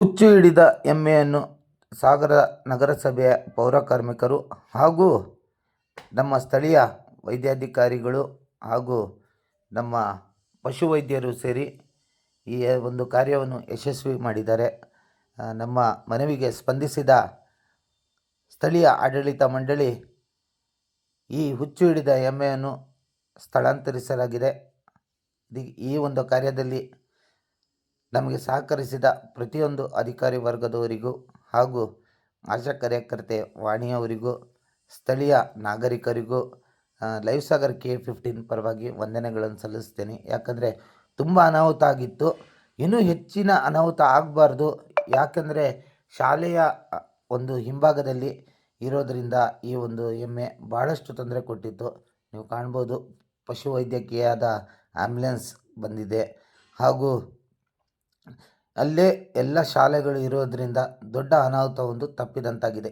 ಹುಚ್ಚು ಹಿಡಿದ ಎಮ್ಮೆಯನ್ನು ಸಾಗರ ನಗರಸಭೆಯ ಪೌರಕಾರ್ಮಿಕರು ಹಾಗೂ ನಮ್ಮ ಸ್ಥಳೀಯ ವೈದ್ಯಾಧಿಕಾರಿಗಳು ಹಾಗೂ ನಮ್ಮ ಪಶುವೈದ್ಯರು ಸೇರಿ ಈ ಒಂದು ಕಾರ್ಯವನ್ನು ಯಶಸ್ವಿ ಮಾಡಿದ್ದಾರೆ. ನಮ್ಮ ಮನವಿಗೆ ಸ್ಪಂದಿಸಿದ ಸ್ಥಳೀಯ ಆಡಳಿತ ಮಂಡಳಿ ಈ ಹುಚ್ಚು ಹಿಡಿದ ಎಮ್ಮೆಯನ್ನು ಸ್ಥಳಾಂತರಿಸಲಾಗಿದೆ. ಈ ಒಂದು ಕಾರ್ಯದಲ್ಲಿ ನಮಗೆ ಸಹಕರಿಸಿದ ಪ್ರತಿಯೊಂದು ಅಧಿಕಾರಿ ವರ್ಗದವರಿಗೂ ಹಾಗೂ ಆಶಾ ಕಾರ್ಯಕರ್ತೆ ವಾಣಿಯವರಿಗೂ, ಸ್ಥಳೀಯ ನಾಗರಿಕರಿಗೂ ಲೈವ್ ಸಾಗರ್ ಕೆ ಫಿಫ್ಟೀನ್ ಪರವಾಗಿ ವಂದನೆಗಳನ್ನು ಸಲ್ಲಿಸ್ತೇನೆ. ಯಾಕಂದರೆ ತುಂಬ ಅನಾಹುತ ಆಗಿತ್ತು. ಇನ್ನೂ ಹೆಚ್ಚಿನ ಅನಾಹುತ ಆಗಬಾರ್ದು. ಯಾಕಂದರೆ ಶಾಲೆಯ ಒಂದು ಹಿಂಭಾಗದಲ್ಲಿ ಇರೋದರಿಂದ ಈ ಒಂದು ಎಮ್ಮೆ ಭಾಳಷ್ಟು ತೊಂದರೆ ಕೊಟ್ಟಿತ್ತು. ನೀವು ಕಾಣ್ಬೋದು ಪಶುವೈದ್ಯಕೀಯದ ಆ್ಯಂಬುಲೆನ್ಸ್ ಬಂದಿದೆ. ಹಾಗೂ ಅಲ್ಲೇ ಎಲ್ಲ ಶಾಲೆಗಳು ಇರೋದರಿಂದ ದೊಡ್ಡ ಅನಾಹುತ ಒಂದು ತಪ್ಪಿದಂತಾಗಿದೆ.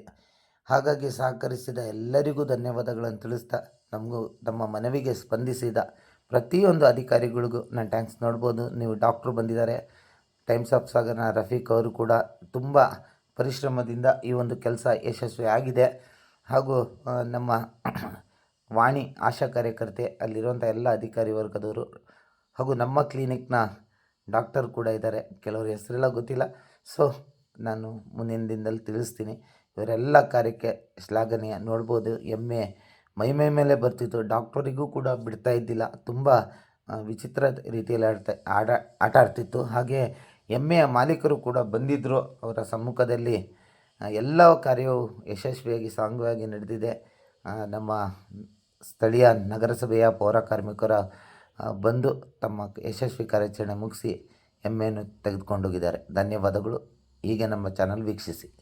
ಹಾಗಾಗಿ ಸಹಕರಿಸಿದ ಎಲ್ಲರಿಗೂ ಧನ್ಯವಾದಗಳನ್ನು ತಿಳಿಸ್ತಾ ನಮಗೂ ನಮ್ಮ ಮನವಿಗೆ ಸ್ಪಂದಿಸಿದ ಪ್ರತಿಯೊಂದು ಅಧಿಕಾರಿಗಳಿಗೂ ನಾನು ಟ್ಯಾಂಕ್ಸ್ ನೋಡ್ಬೋದು. ನೀವು ಡಾಕ್ಟ್ರು ಬಂದಿದ್ದಾರೆ. ಟೈಮ್ಸ್ ಆಫ್ ಸಾಗರ್ನ ರಫೀಕ್ ಅವರು ಕೂಡ ತುಂಬ ಪರಿಶ್ರಮದಿಂದ ಈ ಒಂದು ಕೆಲಸ ಯಶಸ್ವಿ ಆಗಿದೆ. ಹಾಗೂ ನಮ್ಮ ವಾಣಿ ಆಶಾ ಕಾರ್ಯಕರ್ತೆ ಅಲ್ಲಿರುವಂಥ ಎಲ್ಲ ಅಧಿಕಾರಿ ವರ್ಗದವರು ಹಾಗೂ ನಮ್ಮ ಕ್ಲಿನಿಕ್ನ ಡಾಕ್ಟರ್ ಕೂಡ ಇದ್ದಾರೆ. ಕೆಲವ್ರ ಹೆಸರೆಲ್ಲ ಗೊತ್ತಿಲ್ಲ. ಸೊ, ನಾನು ಮುಂದಿನ ದಿನದಲ್ಲಿ ತಿಳಿಸ್ತೀನಿ. ಇವರೆಲ್ಲ ಕಾರ್ಯಕ್ಕೆ ಶ್ಲಾಘನೀಯ. ನೋಡ್ಬೋದು, ಎಮ್ಮೆ ಮೈ ಮೈ ಮೇಲೆ ಬರ್ತಿತ್ತು. ಡಾಕ್ಟರಿಗೂ ಕೂಡ ಬಿಡ್ತಾ ಇದ್ದಿಲ್ಲ. ತುಂಬ ವಿಚಿತ್ರ ರೀತಿಯಲ್ಲಿ ಆಡ್ತಾ, ಆಡ, ಆಟ ಆಡ್ತಿತ್ತು. ಹಾಗೆ ಎಮ್ಮೆಯ ಮಾಲೀಕರು ಕೂಡ ಬಂದಿದ್ದರು ಅವರ ಸಮ್ಮುಖದಲ್ಲಿ ಎಲ್ಲ ಕಾರ್ಯವು ಯಶಸ್ವಿಯಾಗಿ, ಸಾಂಗವಾಗಿ ನಡೆದಿದೆ. ನಮ್ಮ ಸ್ಥಳೀಯ ನಗರಸಭೆಯ ಪೌರ ಕಾರ್ಮಿಕರ ಬಂದು ತಮ್ಮ ಯಶಸ್ವಿ ಕಾರ್ಯಾಚರಣೆ ಮುಗಿಸಿ ಹೆಮ್ಮೆಯನ್ನು ತೆಗೆದುಕೊಂಡೋಗಿದ್ದಾರೆ ಧನ್ಯವಾದಗಳು. ಹೀಗೆ ನಮ್ಮ ಚಾನಲ್ ವೀಕ್ಷಿಸಿ.